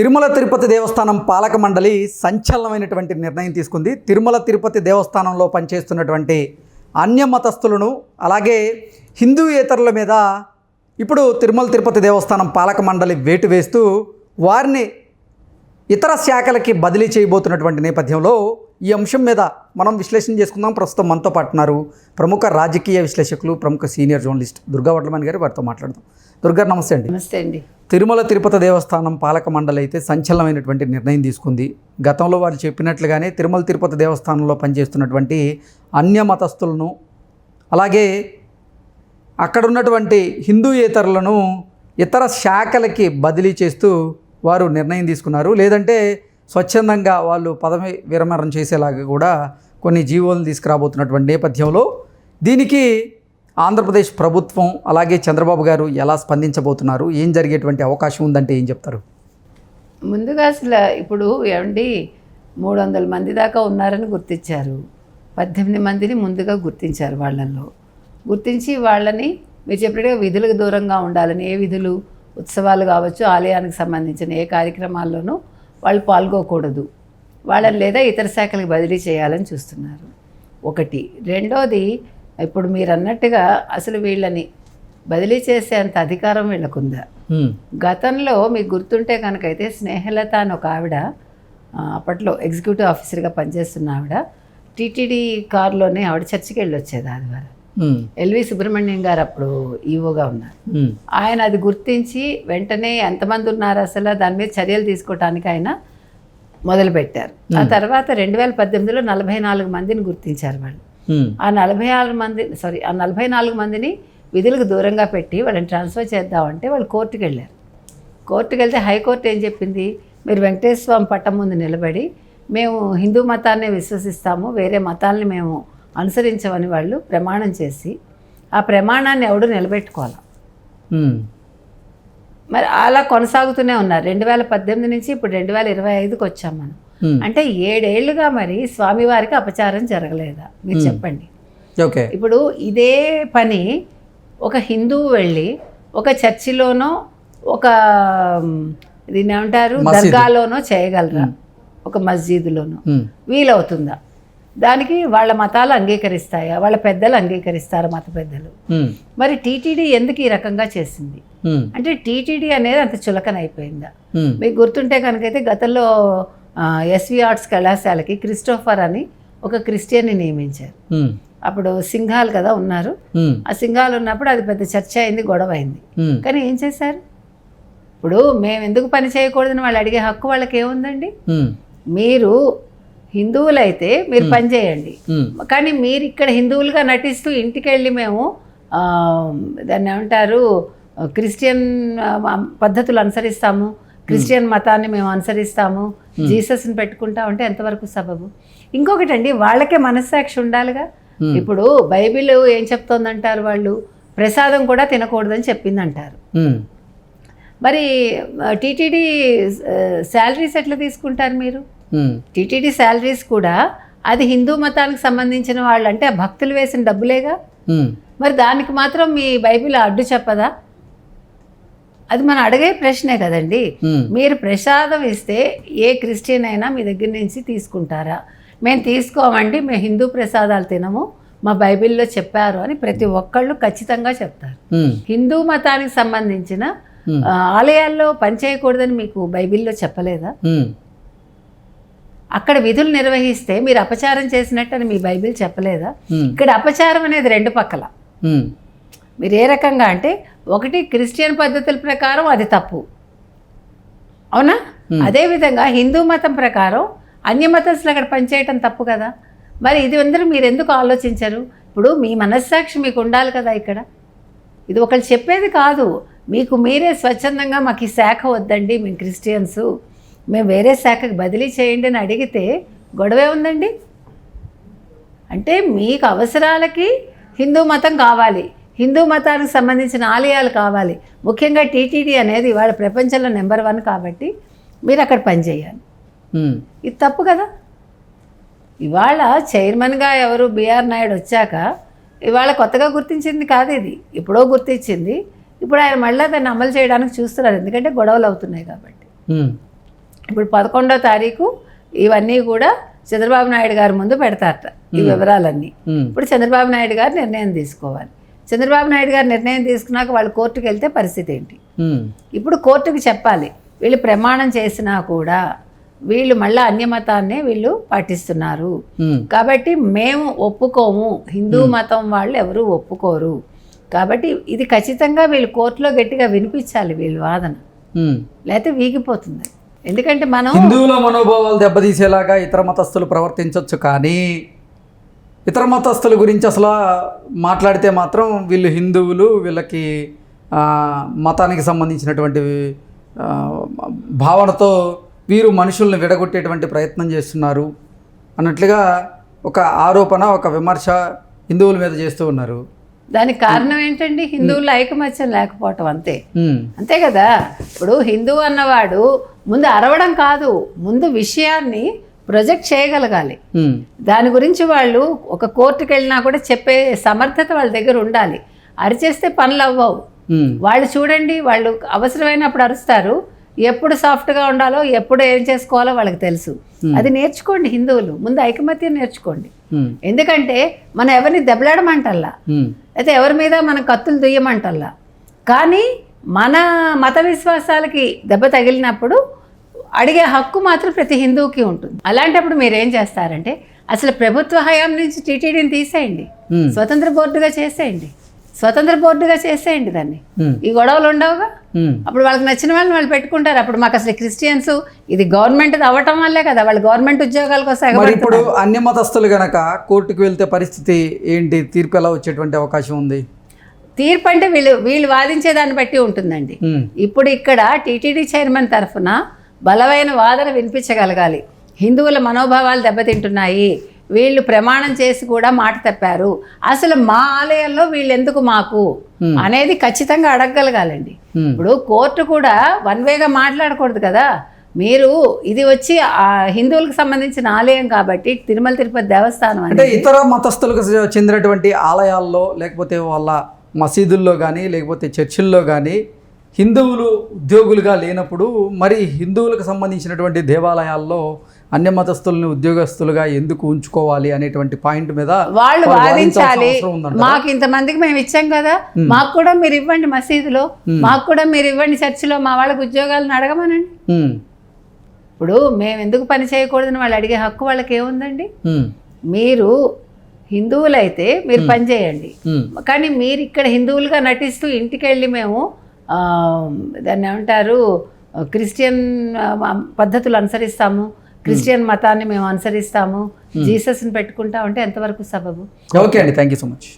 తిరుమల తిరుపతి దేవస్థానం పాలక మండలి సంచలనమైనటువంటి నిర్ణయం తీసుకుంది. తిరుమల తిరుపతి దేవస్థానంలో పనిచేస్తున్నటువంటి అన్య మతస్థులను అలాగే హిందూయేతరుల మీద ఇప్పుడు తిరుమల తిరుపతి దేవస్థానం పాలక మండలి వేటు వేస్తూ వారిని ఇతర శాఖలకి బదిలీ చేయబోతున్నటువంటి నేపథ్యంలో ఈ అంశం మీద మనం విశ్లేషణ చేసుకుందాం. ప్రస్తుతం మనతో పాటున్నారు ప్రముఖ రాజకీయ విశ్లేషకులు ప్రముఖ సీనియర్ జర్నలిస్ట్ దుర్గా వడ్లమణి గారు. వారితో మాట్లాడదాం. దుర్గా నమస్తే అండి. నమస్తే అండి. తిరుమల తిరుపతి దేవస్థానం పాలక మండలి అయితే సంచలనమైనటువంటి నిర్ణయం తీసుకుంది. గతంలో వారు చెప్పినట్లుగానే తిరుమల తిరుపతి దేవస్థానంలో పనిచేస్తున్నటువంటి అన్య మతస్థులను అలాగే అక్కడ ఉన్నటువంటి హిందూయేతరులను ఇతర శాఖలకి బదిలీ చేస్తూ వారు నిర్ణయం తీసుకున్నారు. లేదంటే స్వచ్ఛందంగా వాళ్ళు పదవి విరమరణ చేసేలాగా కూడా కొన్ని జీవోలను తీసుకురాబోతున్నటువంటి నేపథ్యంలో దీనికి ఆంధ్రప్రదేశ్ ప్రభుత్వం అలాగే చంద్రబాబు గారు ఎలా స్పందించబోతున్నారు? ఏం జరిగేటువంటి అవకాశం ఉందంటే ఏం చెప్తారు? ముందుగా అసలు ఇప్పుడు ఏమండి మూడు వందల మంది దాకా ఉన్నారని గుర్తించారు. పద్దెనిమిది మందిని ముందుగా గుర్తించారు వాళ్ళల్లో. గుర్తించి వాళ్ళని మీరు చెప్పినట్టుగా విధులకు దూరంగా ఉండాలని ఏ విధులు ఉత్సవాలు కావచ్చు ఆలయానికి సంబంధించిన ఏ కార్యక్రమాల్లోనూ వాళ్ళు పాల్గొకూడదు. వాళ్ళని లేదా ఇతర శాఖలకు బదిలీ చేయాలని చూస్తున్నారు. ఒకటి. రెండోది ఇప్పుడు మీరు అన్నట్టుగా అసలు వీళ్ళని బదిలీ చేసే అంత అధికారం వీళ్ళకుందా? గతంలో మీకు గుర్తుంటే కనుక అయితే స్నేహలత అని ఒక ఆవిడ అప్పట్లో ఎగ్జిక్యూటివ్ ఆఫీసర్గా పనిచేస్తున్న ఆవిడ టీటీడీ కారులోనే ఆవిడ చర్చికి వెళ్ళి వచ్చేది ఆదివారం ఎల్వి సుబ్రహ్మణ్యం గారు అప్పుడు ఈవోగా ఉన్నారు. ఆయన అది గుర్తించి వెంటనే ఎంతమంది ఉన్నారు అసలు దాని మీద చర్యలు తీసుకోవటానికి ఆయన మొదలుపెట్టారు. ఆ తర్వాత రెండు వేల పద్దెనిమిదిలో నలభై నాలుగు మందిని గుర్తించారు వాళ్ళు. ఆ నలభై ఆరు మంది సారీ ఆ నలభై నాలుగు మందిని విధులకు దూరంగా పెట్టి వాళ్ళని ట్రాన్స్ఫర్ చేద్దామంటే వాళ్ళు కోర్టుకు వెళ్ళారు కోర్టుకు వెళ్తే హైకోర్టు ఏం చెప్పింది? మీరు వెంకటేశ్వర స్వామి పట్టం ముందు నిలబడి మేము హిందూ మతాన్నే విశ్వసిస్తాము వేరే మతాల్ని మేము అనుసరించమని వాళ్ళు ప్రమాణం చేసి ఆ ప్రమాణాన్ని ఎవడు నిలబెట్టుకోవాలి? మరి అలా కొనసాగుతూనే ఉన్నారు. రెండు వేల పద్దెనిమిది నుంచి ఇప్పుడు రెండు వేల ఇరవై ఐదుకి వచ్చాం మనం. అంటే ఏడేళ్ళుగా మరి స్వామివారికి అపచారం జరగలేదా? మీరు చెప్పండి. ఓకే ఇప్పుడు ఇదే పని ఒక హిందువు వెళ్ళి ఒక చర్చిలోనో ఒక దీన్ని ఏమంటారు? దర్గాలోనో చేయగలరా? ఒక మస్జిద్లోనో. వీలవుతుందా? దానికి వాళ్ళ మతాలు అంగీకరిస్తాయా? వాళ్ళ పెద్దలు అంగీకరిస్తారా మత పెద్దలు? మరి టీటీడీ ఎందుకు ఈ రకంగా చేసింది? అంటే టీటీడీ అనేది అంత చులకన అయిపోయిందా మీకు గుర్తుంటే కనుకైతే గతంలో ఎస్వి ఆర్ట్స్ కళాశాలకి క్రిస్టోఫర్ అని ఒక క్రిస్టియన్ని నియమించారు. ఉమ్, అప్పుడు సింఘాలు కదా ఉన్నారు. ఉమ్, ఆ సింఘాలు ఉన్నప్పుడు అది పెద్ద చర్చ అయింది గొడవ అయింది ఉమ్, కానీ ఏం చేశారు? ఇప్పుడు మేము ఎందుకు పని చేయకూడదని వాళ్ళు అడిగే హక్కు వాళ్ళకి ఏముందండి? మీరు హిందువులైతే మీరు పని చేయండి. కానీ మీరు ఇక్కడ హిందువులుగా నటిస్తూ ఇంటికి వెళ్ళి మేము దాన్ని ఏమంటారు క్రిస్టియన్ పద్ధతులు అనుసరిస్తాము. క్రిస్టియన్ మతాన్ని మేము అనుసరిస్తాము. జీసస్ని పెట్టుకుంటాం అంటే ఎంతవరకు సబబు? ఇంకొకటి అండి వాళ్ళకే మనస్సాక్షి ఉండాలిగా. ఇప్పుడు బైబిల్ ఏం చెప్తోందంటారు వాళ్ళు? ప్రసాదం కూడా తినకూడదని చెప్పిందంటారు. మరి టీటీడీ శాలరీస్ ఎట్లా తీసుకుంటారు మీరు? టీటీడీ శాలరీస్ కూడా అది హిందూ మతానికి సంబంధించిన వాళ్ళు అంటే భక్తులు వేసిన డబ్బులేగా? మరి దానికి మాత్రం మీ బైబిల్ అడ్డు చెప్పదా? అది మనం అడిగే ప్రశ్నే కదండి. మీరు ప్రసాదం ఇస్తే ఏ క్రిస్టియన్ అయినా మీ దగ్గర నుంచి తీసుకుంటారా? మేము తీసుకోమండి మేము హిందూ ప్రసాదాలు తినము మా బైబిల్లో చెప్పారు అని ప్రతి ఒక్కళ్ళు ఖచ్చితంగా చెప్తారు. హిందూ మతానికి సంబంధించిన ఆలయాల్లో పనిచేయకూడదని మీకు బైబిల్లో చెప్పలేదా? అక్కడ విధులు నిర్వహిస్తే మీరు అపచారం చేసినట్టు మీ బైబిల్ చెప్పలేదా? ఇక్కడ అపచారం అనేది రెండు పక్కల. మీరు ఏ రకంగా అంటే ఒకటి క్రిస్టియన్ పద్ధతుల ప్రకారం అది తప్పు. అవునా? అదేవిధంగా హిందూ మతం ప్రకారం అన్య మతస్థులు అక్కడ పనిచేయటం తప్పు కదా? మరి ఇది అందరూ మీరు ఎందుకు ఆలోచించరు? ఇప్పుడు మీ మనస్సాక్షి మీకు ఉండాలి కదా ఇక్కడ? ఇది ఒకళ్ళు చెప్పేది కాదు. మీకు మీరే స్వచ్ఛందంగా మాకు ఈ శాఖ వద్దండి మేము క్రిస్టియన్స్. మేము వేరే శాఖకి బదిలీ చేయండి అని అడిగితే గొడవే ఉందండి? అంటే మీకు అవసరాలకి హిందూ మతం కావాలి. హిందూ మతానికి సంబంధించిన ఆలయాలు కావాలి. ముఖ్యంగా టీటీడీ అనేది ఇవాళ ప్రపంచంలో నెంబర్ వన్ కాబట్టి మీరు అక్కడ పనిచేయాలి ఇది తప్పు కదా? ఇవాళ చైర్మన్గా ఎవరు బిఆర్ నాయుడు వచ్చాక ఇవాళ కొత్తగా గుర్తించింది కాదు ఇది. ఎప్పుడో గుర్తించింది. ఇప్పుడు ఆయన మళ్ళీ దాన్ని అమలు చేయడానికి చూస్తున్నారు. ఎందుకంటే గొడవలు అవుతున్నాయి కాబట్టి. ఇప్పుడు పదకొండో తారీఖు ఇవన్నీ కూడా చంద్రబాబు నాయుడు గారి ముందు పెడతారట ఈ వివరాలన్నీ. ఇప్పుడు చంద్రబాబు నాయుడు గారు నిర్ణయం తీసుకోవాలి. చంద్రబాబు నాయుడు గారు నిర్ణయం తీసుకున్నాక వాళ్ళు కోర్టుకు వెళ్తే పరిస్థితి ఏంటి? ఇప్పుడు కోర్టుకు చెప్పాలి. వీళ్ళు ప్రమాణం చేసినా కూడా వీళ్ళు మళ్ళీ అన్యమతాన్నే వీళ్ళు పాటిస్తున్నారు. కాబట్టి మేము ఒప్పుకోము. హిందూ మతం వాళ్ళు ఎవరు ఒప్పుకోరు. కాబట్టి ఇది ఖచ్చితంగా వీళ్ళు కోర్టులో గట్టిగా వినిపించాలి వీళ్ళ వాదన. లేకపోతే వీగిపోతుంది. ఎందుకంటే మనం హిందువుల మనోభావాలు దెబ్బతీసేలాగా ఇతర మతస్థులు ప్రవర్తించవచ్చు కానీ ఇతర మతస్థుల గురించి అసలు మాట్లాడితే మాత్రం వీళ్ళు హిందువులు వీళ్ళకి మతానికి సంబంధించినటువంటి భావనతో వీరు మనుషుల్ని విడగొట్టేటువంటి ప్రయత్నం చేస్తున్నారు అన్నట్లుగా ఒక ఆరోపణ ఒక విమర్శ హిందువుల మీద చేస్తూ ఉన్నారు. దానికి కారణం ఏంటండి? హిందువుల ఐకమత్యం లేకపోవటం అంతే. అంతే కదా? ఇప్పుడు హిందూ అన్నవాడు ముందు అరవడం కాదు ముందు విషయాన్ని ప్రొజెక్ట్ చేయగలగాలి. దాని గురించి వాళ్ళు ఒక కోర్టుకు వెళ్ళినా కూడా చెప్పే సమర్థత వాళ్ళ దగ్గర ఉండాలి. అరిచేస్తే పనులు అవ్వవు. వాళ్ళు చూడండి వాళ్ళు అవసరమైనప్పుడు అరుస్తారు. ఎప్పుడు సాఫ్ట్గా ఉండాలో ఎప్పుడు ఏం చేసుకోవాలో వాళ్ళకి తెలుసు. అది నేర్చుకోండి హిందువులు. ముందు ఐకమత్యం నేర్చుకోండి. ఎందుకంటే మనం ఎవరిని దెబ్బలాడమంటల్లా. అయితే ఎవరి మీద మనం కత్తులు దుయ్యమంటల్లా. కానీ మన మత విశ్వాసాలకి దెబ్బ తగిలినప్పుడు అడిగే హక్కు మాత్రం ప్రతి హిందువుకి ఉంటుంది. అలాంటప్పుడు మీరు ఏం చేస్తారంటే అసలు ప్రభుత్వ హయాం నుంచి టీటీడీని తీసేయండి. స్వతంత్ర బోర్డుగా చేసేయండి. స్వతంత్ర బోర్డుగా చేసేయండి దాన్ని. ఈ గొడవలు ఉండవుగా. అప్పుడు వాళ్ళకి నచ్చిన వాళ్ళని వాళ్ళు పెట్టుకుంటారు. అప్పుడు మాకు అసలు క్రిస్టియన్స్ ఇది గవర్నమెంట్ అవ్వటం వల్లే కదా వాళ్ళు గవర్నమెంట్ ఉద్యోగాల కోసం. ఇప్పుడు అన్య మతస్థులు గనక కోర్టుకు వెళ్తే పరిస్థితి ఏంటి? తీర్పు ఎలా వచ్చేటువంటి అవకాశం ఉంది? తీర్పు అంటే వీళ్ళు వీళ్ళు వాదించే దాన్ని బట్టి ఉంటుందండి. ఇప్పుడు ఇక్కడ టీటీడీ చైర్మన్ తరఫున బలమైన వాదన వినిపించగలగాలి. హిందువుల మనోభావాలు దెబ్బతింటున్నాయి. వీళ్ళు ప్రమాణం చేసి కూడా మాట తప్పారు. అసలు మా ఆలయాల్లో వీళ్ళు ఎందుకు మాకు. అనేది ఖచ్చితంగా అడగగలగాలండి. ఇప్పుడు కోర్టు కూడా వన్ వేగా మాట్లాడకూడదు కదా. మీరు ఇది వచ్చి ఆ హిందువులకు సంబంధించిన ఆలయం కాబట్టి తిరుమల తిరుపతి దేవస్థానం అంటే ఇతర మతస్థులకు చెందినటువంటి ఆలయాల్లో లేకపోతే వాళ్ళ మసీదుల్లో కానీ లేకపోతే చర్చిల్లో కానీ హిందువులు ఉద్యోగులుగా లేనప్పుడు మరి హిందువులకు సంబంధించినటువంటి దేవాలయాల్లో అన్య మతస్థుల్ని ఉద్యోగస్తులుగా ఎందుకు ఉంచుకోవాలి అనేటువంటి పాయింట్ మీద వాళ్ళు వాదించాలి? మాకు ఇంతమందికి మేము ఇచ్చాం కదా. మాకు కూడా మీరు ఇవ్వండి మసీదులో. మాకు కూడా మీరు ఇవ్వండి చర్చిలో. మా వాళ్ళకి ఉద్యోగాలను అడగమనండి. ఇప్పుడు మేము ఎందుకు పని చేయకూడదని వాళ్ళు అడిగే హక్కు వాళ్ళకి ఏముందండి? మీరు హిందువులైతే మీరు పని చేయండి. కానీ మీరు ఇక్కడ హిందువులుగా నటిస్తూ ఇంటికి వెళ్ళి మేము దాన్ని ఏమంటారు? క్రిస్టియన్ పద్ధతులు అనుసరిస్తాము. క్రిస్టియన్ మతాన్ని మేము అనుసరిస్తాము. జీసస్ని పెట్టుకుంటామంటే ఎంతవరకు సబబు? ఓకే అండి. Thank you so much.